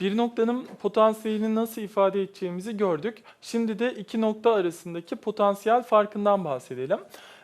Bir noktanın potansiyelini nasıl ifade edeceğimizi gördük. Şimdi de iki nokta arasındaki potansiyel farkından bahsedelim.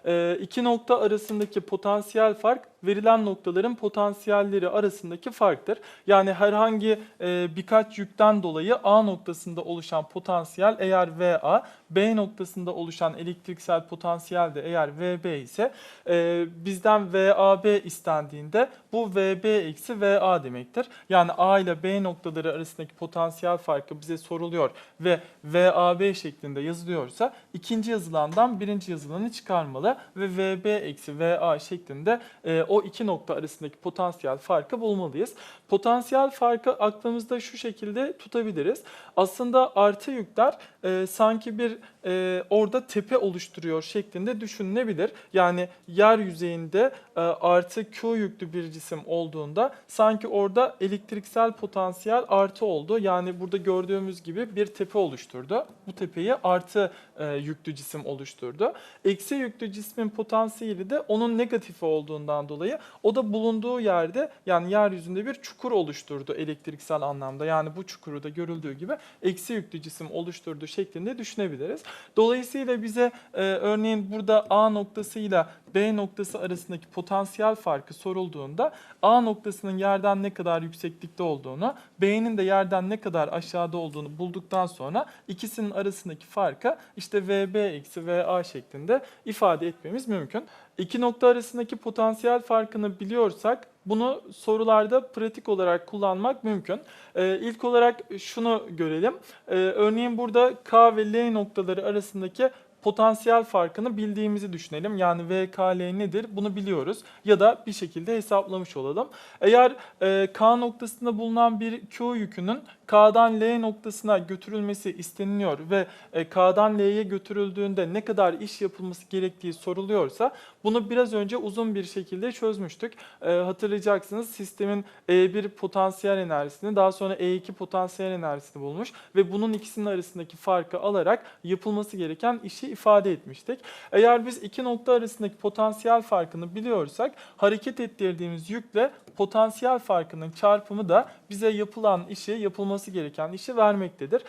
Ee, iki nokta arasındaki potansiyel fark verilen noktaların potansiyelleri arasındaki farktır. Yani herhangi e, birkaç yükten dolayı A noktasında oluşan potansiyel eğer VA, B noktasında oluşan elektriksel potansiyel de eğer VB ise e, bizden VAB istendiğinde bu VB eksi VA demektir. Yani A ile B noktaları arasındaki potansiyel farkı bize soruluyor ve VAB şeklinde yazılıyorsa ikinci yazılandan birinci yazılanı çıkarmalı ve VB eksi VA şeklinde e, iki nokta arasındaki potansiyel farkı bulmalıyız. Potansiyel farkı aklımızda şu şekilde tutabiliriz. Aslında artı yükler e, sanki bir e, orada tepe oluşturuyor şeklinde düşünülebilir. Yani yer yüzeyinde e, artı Q yüklü bir cisim olduğunda sanki orada elektriksel potansiyel artı oldu. Yani burada gördüğümüz gibi bir tepe oluşturdu. Bu tepeyi artı e, yüklü cisim oluşturdu. Eksi yüklü cismin potansiyeli de onun negatifi olduğundan dolayı o da bulunduğu yerde yani yeryüzünde bir çukur oluşturdu elektriksel anlamda. Yani bu çukuru da görüldüğü gibi eksi yüklü cisim oluşturduğu şeklinde düşünebiliriz. Dolayısıyla bize e, örneğin burada A noktasıyla B noktası arasındaki potansiyel farkı sorulduğunda A noktasının yerden ne kadar yükseklikte olduğunu, B'nin de yerden ne kadar aşağıda olduğunu bulduktan sonra ikisinin arasındaki farkı işte VB eksi VA şeklinde ifade etmemiz mümkün. İki nokta arasındaki potansiyel farkını biliyorsak bunu sorularda pratik olarak kullanmak mümkün. Ee, ilk olarak şunu görelim. Ee, örneğin burada K ve L noktaları arasındaki potansiyel farkını bildiğimizi düşünelim. Yani VKL nedir bunu biliyoruz ya da bir şekilde hesaplamış olalım. Eğer e, K noktasında bulunan bir Q yükünün K'dan L noktasına götürülmesi isteniliyor ve e, K'dan L'ye götürüldüğünde ne kadar iş yapılması gerektiği soruluyorsa bunu biraz önce uzun bir şekilde çözmüştük. E, hatırlayacaksınız sistemin E1 potansiyel enerjisini daha sonra E2 potansiyel enerjisini bulmuş ve bunun ikisinin arasındaki farkı alarak yapılması gereken işi ifade etmiştik. Eğer biz iki nokta arasındaki potansiyel farkını biliyorsak hareket ettirdiğimiz yükle potansiyel farkının çarpımı da bize yapılan işi, yapılması gereken işi vermektedir.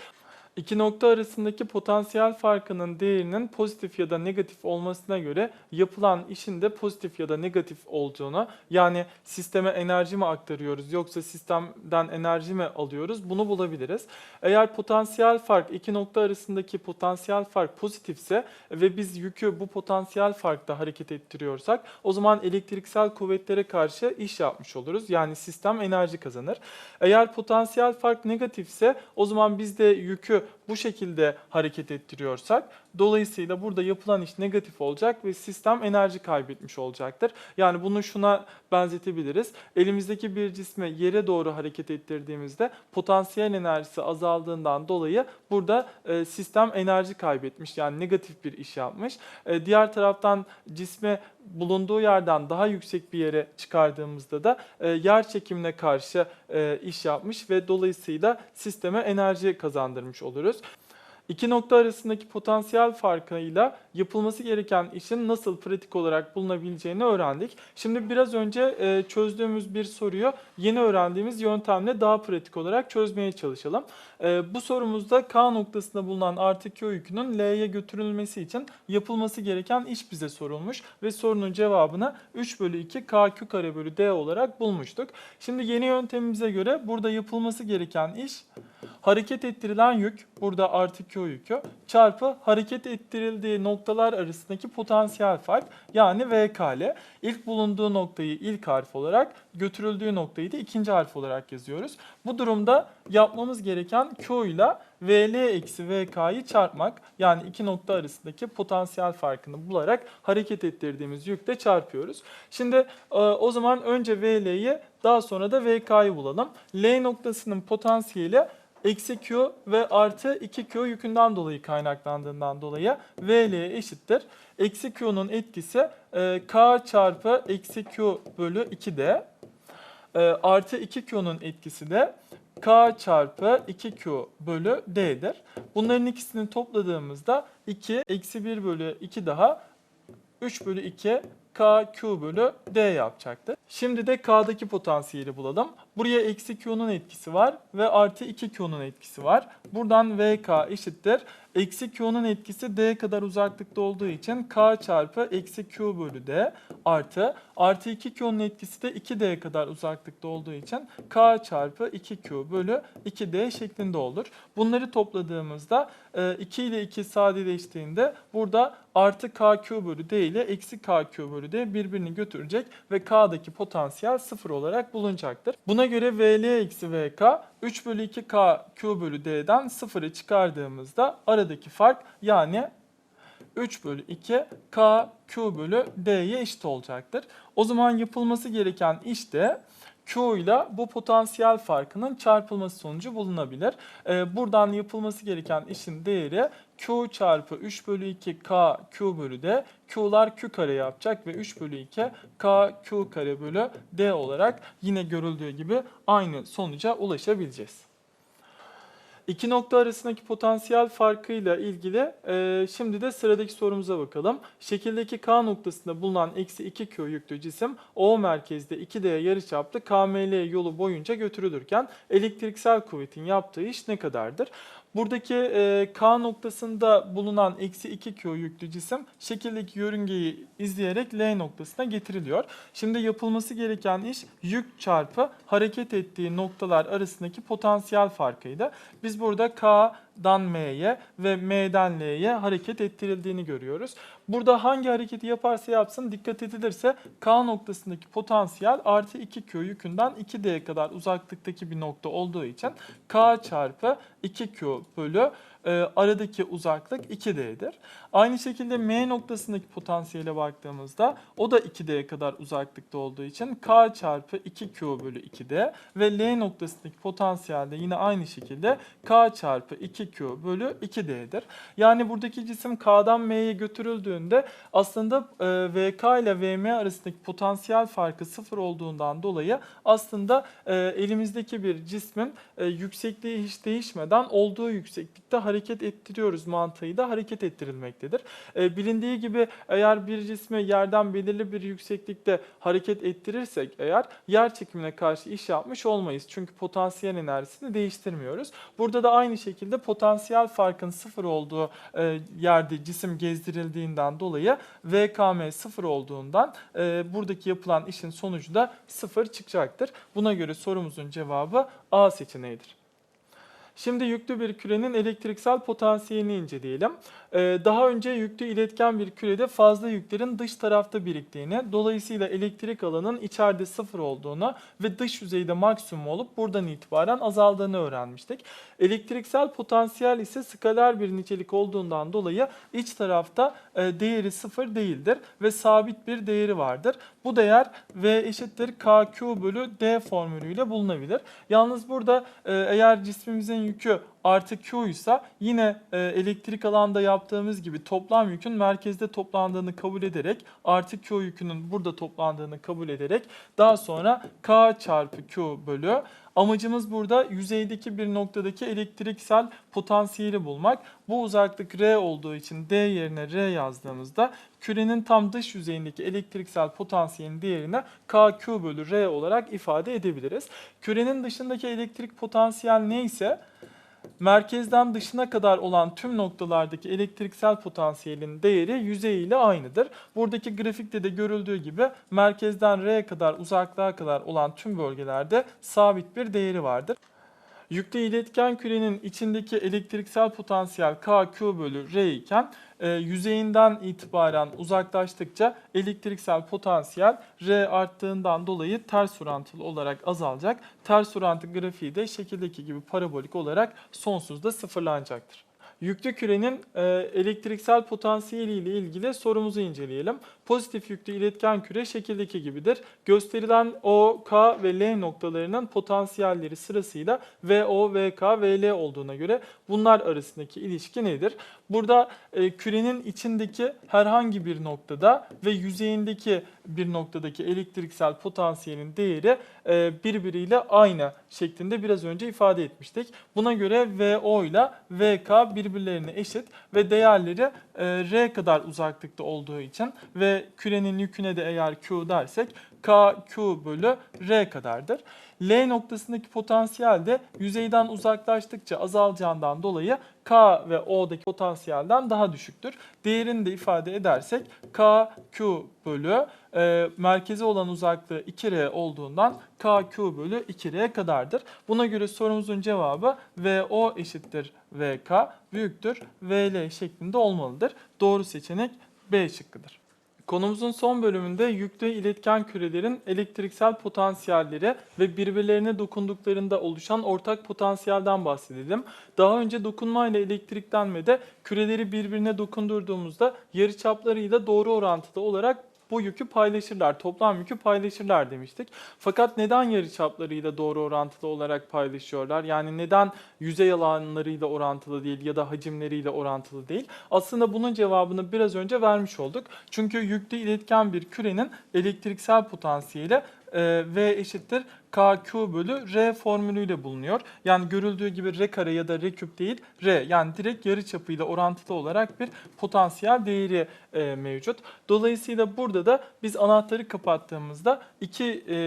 İki nokta arasındaki potansiyel farkının değerinin pozitif ya da negatif olmasına göre yapılan işin de pozitif ya da negatif olduğunu yani sisteme enerji mi aktarıyoruz yoksa sistemden enerji mi alıyoruz bunu bulabiliriz. Eğer potansiyel fark iki nokta arasındaki potansiyel fark pozitifse ve biz yükü bu potansiyel farkta hareket ettiriyorsak o zaman elektriksel kuvvetlere karşı iş yapmış oluruz. Yani sistem enerji kazanır. Eğer potansiyel fark negatifse o zaman biz de yükü bu şekilde hareket ettiriyorsak dolayısıyla burada yapılan iş negatif olacak ve sistem enerji kaybetmiş olacaktır. Yani bunu şuna benzetebiliriz. Elimizdeki bir cismi yere doğru hareket ettirdiğimizde potansiyel enerjisi azaldığından dolayı burada e, sistem enerji kaybetmiş. Yani negatif bir iş yapmış. E, diğer taraftan cismi bulunduğu yerden daha yüksek bir yere çıkardığımızda da e, yer çekimine karşı e, iş yapmış ve dolayısıyla sisteme enerji kazandırmış oluruz. İki nokta arasındaki potansiyel farkıyla yapılması gereken işin nasıl pratik olarak bulunabileceğini öğrendik. Şimdi biraz önce e, çözdüğümüz bir soruyu yeni öğrendiğimiz yöntemle daha pratik olarak çözmeye çalışalım. E, bu sorumuzda K noktasında bulunan artı Q yükünün L'ye götürülmesi için yapılması gereken iş bize sorulmuş ve sorunun cevabını 3 bölü 2 KQ kare bölü D olarak bulmuştuk. Şimdi yeni yöntemimize göre burada yapılması gereken iş hareket ettirilen yük burada artı Q yükü çarpı hareket ettirildiği noktalar arasındaki potansiyel fark yani VKL. İlk bulunduğu noktayı ilk harf olarak götürüldüğü noktayı da ikinci harf olarak yazıyoruz. Bu durumda yapmamız gereken Q ile VL eksi VK'yı çarpmak yani iki nokta arasındaki potansiyel farkını bularak hareket ettirdiğimiz yükle çarpıyoruz. Şimdi e, o zaman önce VL'yi daha sonra da VK'yı bulalım. L noktasının potansiyeli eksi Q ve artı 2Q yükünden dolayı kaynaklandığından dolayı VL eşittir. Eksi Q'nun etkisi e, K çarpı eksi Q bölü 2D. E, artı 2Q'nun etkisi de K çarpı 2Q bölü D'dir. Bunların ikisini topladığımızda 2 eksi 1 bölü 2 daha 3 bölü 2 KQ bölü D yapacaktı. Şimdi de K'daki potansiyeli bulalım. Buraya eksi Q'nun etkisi var ve artı 2 Q'nun etkisi var. Buradan VK eşittir. Eksi Q'nun etkisi D kadar uzaklıkta olduğu için K çarpı eksi Q bölü D artı artı 2 Q'nun etkisi de 2D kadar uzaklıkta olduğu için K çarpı 2Q bölü 2D şeklinde olur. Bunları topladığımızda e, 2 ile 2 sadeleştiğinde burada artı KQ bölü D ile eksi KQ bölü D birbirini götürecek ve K'daki potansiyel sıfır olarak bulunacaktır. Buna göre VL eksi VK 3 bölü 2 KQ bölü D'den sıfırı çıkardığımızda aradaki fark yani 3 bölü 2 K Q bölü D'ye eşit olacaktır. O zaman yapılması gereken iş de Q ile bu potansiyel farkının çarpılması sonucu bulunabilir. Ee, buradan yapılması gereken işin değeri Q çarpı 3 bölü 2 K Q bölü D. Q'lar Q kare yapacak ve 3 bölü 2 K Q kare bölü D olarak yine görüldüğü gibi aynı sonuca ulaşabileceğiz. İki nokta arasındaki potansiyel farkıyla ilgili e, şimdi de sıradaki sorumuza bakalım. Şekildeki K noktasında bulunan eksi 2 Q yüklü cisim O merkezde 2D yarıçaplı KML yolu boyunca götürülürken elektriksel kuvvetin yaptığı iş ne kadardır? Buradaki e, K noktasında bulunan eksi 2 Q yüklü cisim şekildeki yörüngeyi izleyerek L noktasına getiriliyor. Şimdi yapılması gereken iş yük çarpı hareket ettiği noktalar arasındaki potansiyel farkıydı. Biz burada K'dan M'ye ve M'den L'ye hareket ettirildiğini görüyoruz. Burada hangi hareketi yaparsa yapsın dikkat edilirse K noktasındaki potansiyel artı 2Q yükünden 2D kadar uzaklıktaki bir nokta olduğu için K çarpı 2Q bölü e, aradaki uzaklık 2D'dir. Aynı şekilde M noktasındaki potansiyele baktığımızda o da 2D'ye kadar uzaklıkta olduğu için K çarpı 2Q bölü 2D ve L noktasındaki potansiyel de yine aynı şekilde K çarpı 2Q bölü 2D'dir. Yani buradaki cisim K'dan M'ye götürüldüğünde aslında e, VK ile VM arasındaki potansiyel farkı sıfır olduğundan dolayı aslında e, elimizdeki bir cismin e, yüksekliği hiç değişmeden olduğu yükseklikte hareket ettiriyoruz mantığıyla hareket ettirilmektedir. E, bilindiği gibi eğer bir cismi yerden belirli bir yükseklikte hareket ettirirsek eğer yer çekimine karşı iş yapmış olmayız. Çünkü potansiyel enerjisini değiştirmiyoruz. Burada da aynı şekilde potansiyel farkın sıfır olduğu e, yerde cisim gezdirildiğinden dolayı VKM sıfır olduğundan e, buradaki yapılan işin sonucu da sıfır çıkacaktır. Buna göre sorumuzun cevabı A seçeneğidir. Şimdi yüklü bir kürenin elektriksel potansiyelini inceleyelim. Ee, daha önce yüklü iletken bir kürede fazla yüklerin dış tarafta biriktiğini, dolayısıyla elektrik alanın içeride sıfır olduğunu ve dış yüzeyde maksimum olup buradan itibaren azaldığını öğrenmiştik. Elektriksel potansiyel ise skaler bir nitelik olduğundan dolayı iç tarafta e, değeri sıfır değildir ve sabit bir değeri vardır. Bu değer V eşittir KQ bölü D formülüyle bulunabilir. Yalnız burada e, eğer cismimizin yükü artı Q ise yine e, elektrik alanda yaptığımız gibi toplam yükün merkezde toplandığını kabul ederek artı Q yükünün burada toplandığını kabul ederek daha sonra K çarpı Q bölü Amacımız burada yüzeydeki bir noktadaki elektriksel potansiyeli bulmak. Bu uzaklık R olduğu için D yerine R yazdığımızda kürenin tam dış yüzeyindeki elektriksel potansiyelin değerini KQ bölü R olarak ifade edebiliriz. Kürenin dışındaki elektrik potansiyel neyse merkezden dışına kadar olan tüm noktalardaki elektriksel potansiyelin değeri yüzey ile aynıdır. Buradaki grafikte de görüldüğü gibi merkezden R'ye kadar uzaklığa kadar olan tüm bölgelerde sabit bir değeri vardır. Yüklü iletken kürenin içindeki elektriksel potansiyel KQ bölü R iken e, yüzeyinden itibaren uzaklaştıkça elektriksel potansiyel R arttığından dolayı ters orantılı olarak azalacak. Ters orantı grafiği de şekildeki gibi parabolik olarak sonsuzda sıfırlanacaktır. Yüklü kürenin e, elektriksel potansiyeli ile ilgili sorumuzu inceleyelim. Pozitif yüklü iletken küre şekildeki gibidir. Gösterilen O, K ve L noktalarının potansiyelleri sırasıyla VO, VK, VL olduğuna göre bunlar arasındaki ilişki nedir? Burada e, kürenin içindeki herhangi bir noktada ve yüzeyindeki bir noktadaki elektriksel potansiyelin değeri e, birbiriyle aynı şeklinde biraz önce ifade etmiştik. Buna göre VO ile VK birbirlerine eşit ve değerleri e, R kadar uzaklıkta olduğu için ve kürenin yüküne de eğer Q dersek KQ bölü R kadardır. L noktasındaki potansiyel de yüzeyden uzaklaştıkça azalacağından dolayı K ve O'daki potansiyelden daha düşüktür. Değerini de ifade edersek KQ bölü e, merkeze olan uzaklığı 2R olduğundan KQ bölü 2R kadardır. Buna göre sorumuzun cevabı VO eşittir VK büyüktür VL şeklinde olmalıdır. Doğru seçenek B şıkkıdır. Konumuzun son bölümünde yüklü iletken kürelerin elektriksel potansiyelleri ve birbirlerine dokunduklarında oluşan ortak potansiyelden bahsedelim. Daha önce dokunma ile elektriklenmede küreleri birbirine dokundurduğumuzda yarıçaplarıyla doğru orantılı olarak bu yükü paylaşırlar, toplam yükü paylaşırlar demiştik. Fakat neden yarıçaplarıyla doğru orantılı olarak paylaşıyorlar? Yani neden yüzey alanlarıyla orantılı değil ya da hacimleriyle orantılı değil? Aslında bunun cevabını biraz önce vermiş olduk. Çünkü yüklü iletken bir kürenin elektriksel potansiyeli e, V eşittir KQ bölü R formülüyle bulunuyor. Yani görüldüğü gibi R kare ya da R küp değil R yani direkt yarıçapıyla orantılı olarak bir potansiyel değeri e, mevcut. Dolayısıyla burada da biz anahtarı kapattığımızda iki e,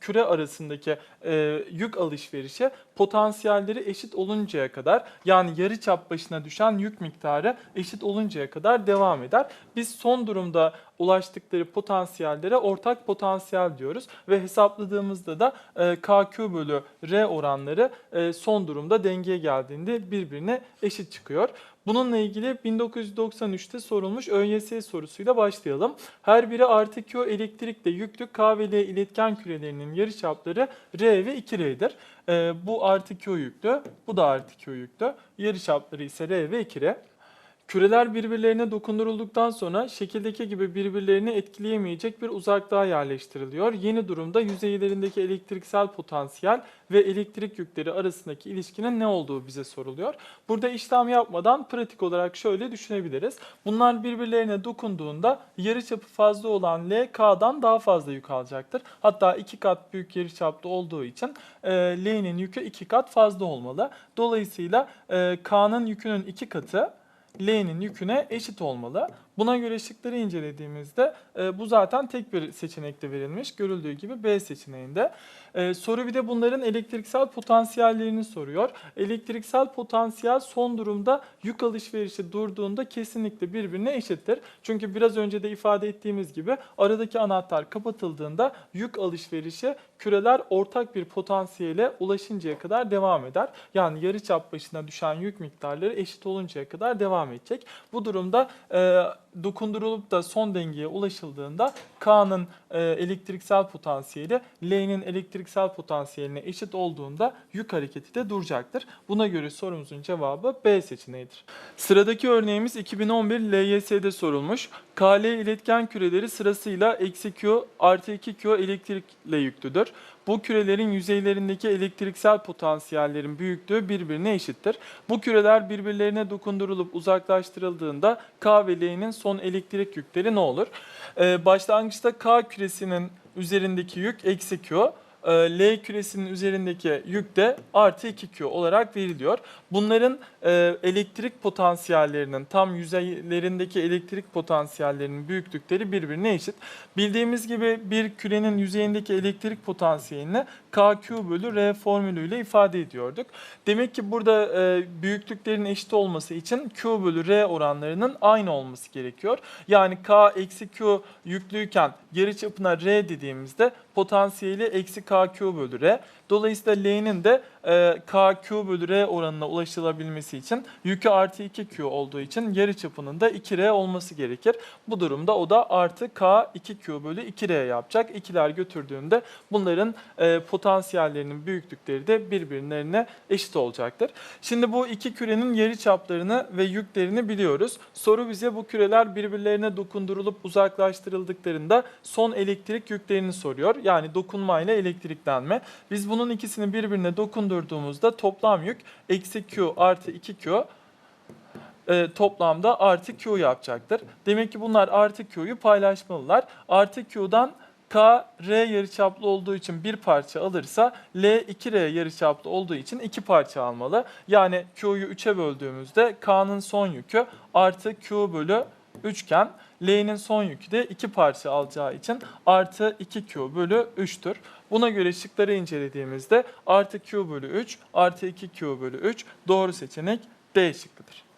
küre arasındaki e, yük alışverişi potansiyelleri eşit oluncaya kadar yani yarı çap başına düşen yük miktarı eşit oluncaya kadar devam eder. Biz son durumda ulaştıkları potansiyellere ortak potansiyel diyoruz ve hesapladığımızda da e, KQ bölü R oranları e, son durumda dengeye geldiğinde birbirine eşit çıkıyor. Bununla ilgili 1993'te sorulmuş ÖYS sorusuyla başlayalım. Her biri artı Q elektrikle yüklü K ve L iletken kürelerinin yarıçapları R ve 2R'dir. Ee, bu artı Q yüklü, bu da artı Q yüklü. Yarıçapları ise R ve 2R. Küreler birbirlerine dokundurulduktan sonra şekildeki gibi birbirlerini etkileyemeyecek bir uzaklığa yerleştiriliyor. Yeni durumda yüzeylerindeki elektriksel potansiyel ve elektrik yükleri arasındaki ilişkinin ne olduğu bize soruluyor. Burada işlem yapmadan pratik olarak şöyle düşünebiliriz. Bunlar birbirlerine dokunduğunda yarıçapı fazla olan L K'dan daha fazla yük alacaktır. Hatta iki kat büyük yarıçaplı olduğu için e, L'nin yükü iki kat fazla olmalı. Dolayısıyla e, K'nın yükünün iki katı L'nin yüküne eşit olmalı. Buna göre şıkları incelediğimizde e, bu zaten tek bir seçenekte verilmiş. Görüldüğü gibi B seçeneğinde. E, soru bir de bunların elektriksel potansiyellerini soruyor. Elektriksel potansiyel son durumda yük alışverişi durduğunda kesinlikle birbirine eşittir. Çünkü biraz önce de ifade ettiğimiz gibi aradaki anahtar kapatıldığında yük alışverişi küreler ortak bir potansiyele ulaşıncaya kadar devam eder. Yani yarıçap başına düşen yük miktarları eşit oluncaya kadar devam edecek. Bu durumda e, dokundurulup da son dengeye ulaşıldığında K'nın e, elektriksel potansiyeli L'nin elektriksel potansiyeline eşit olduğunda yük hareketi de duracaktır. Buna göre sorumuzun cevabı B seçeneğidir. Sıradaki örneğimiz 2011 LYS'de sorulmuş. KL iletken küreleri sırasıyla eksi Q artı 2Q elektrikle yüklüdür. Bu kürelerin yüzeylerindeki elektriksel potansiyellerin büyüklüğü birbirine eşittir. Bu küreler birbirlerine dokundurulup uzaklaştırıldığında K ve L'nin son elektrik yükleri ne olur? Ee, başlangıçta K küresinin üzerindeki yük eksi Q. e, L küresinin üzerindeki yük de artı 2Q olarak veriliyor. Bunların e, elektrik potansiyellerinin tam yüzeylerindeki elektrik potansiyellerinin büyüklükleri birbirine eşit. Bildiğimiz gibi bir kürenin yüzeyindeki elektrik potansiyelini KQ bölü R formülüyle ifade ediyorduk. Demek ki burada e, büyüklüklerin eşit olması için Q bölü R oranlarının aynı olması gerekiyor. Yani K eksi Q yüklüyken geri çapına R dediğimizde potansiyeli eksi Bölü R. Dolayısıyla L'nin de e, KQ bölü R oranına ulaşılabilmesi için yükü artı 2Q olduğu için yarı çapının da 2R olması gerekir. Bu durumda o da artı K 2Q bölü 2R yapacak. İkiler götürdüğünde bunların e, potansiyellerinin büyüklükleri de birbirlerine eşit olacaktır. Şimdi bu iki kürenin yarı çaplarını ve yüklerini biliyoruz. Soru bize bu küreler birbirlerine dokundurulup uzaklaştırıldıklarında son elektrik yüklerini soruyor. Yani dokunmayla elektriklenme. Biz bunun ikisini birbirine dokundurduğumuzda toplam yük eksi Q artı 2Q e, toplamda artı Q yapacaktır. Demek ki bunlar artı Q'yu paylaşmalılar. Artı Q'dan K, R yarıçaplı olduğu için bir parça alırsa L 2R yarıçaplı olduğu için iki parça almalı. Yani Q'yu 3'e böldüğümüzde K'nın son yükü artı Q bölü üçgen. L'nin son yükü de iki parça alacağı için artı 2Q bölü 3'tür. Buna göre şıkları incelediğimizde artı Q bölü 3 artı 2Q bölü 3 doğru seçenek D şıkkıdır.